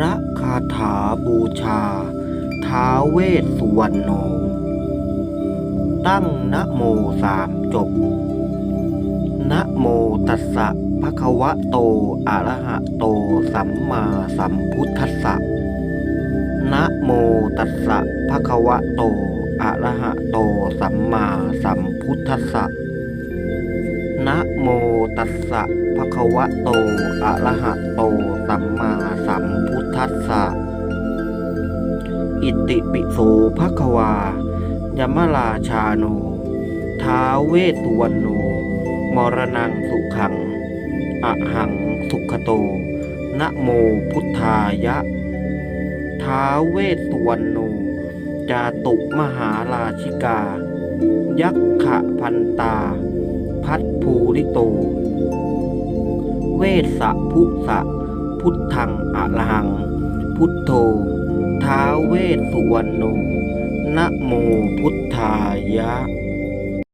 ระคาถาบูชา ท้าเวสสุวรรณโน ตั้งนะโมสามจบนะโมตัสสะภะคะวะโต อะระหะโต สัมมาสัมพุทธัสสะนะโมตัสสะภะคะวะโต อะระหะโต สัมมาสัมพุทธัสสะนะโมตัสสะภะคะวะโต อะระหะโต สัมมา สสะ อิติปิโสภะควายมราชาโน ท้าเวสสุวรรณโน มรณังสุขัง อหังสุขโต นะโมพุทธายะ ท้าเวสสุวรรณโน จาตุมหาราชิกา ยักขะพันตา พัดภูริโต เวสสะพุสะพุทธังอะระหัง พุทโธ ท้าเวสสุวรรณโนนะโมพุทธายะ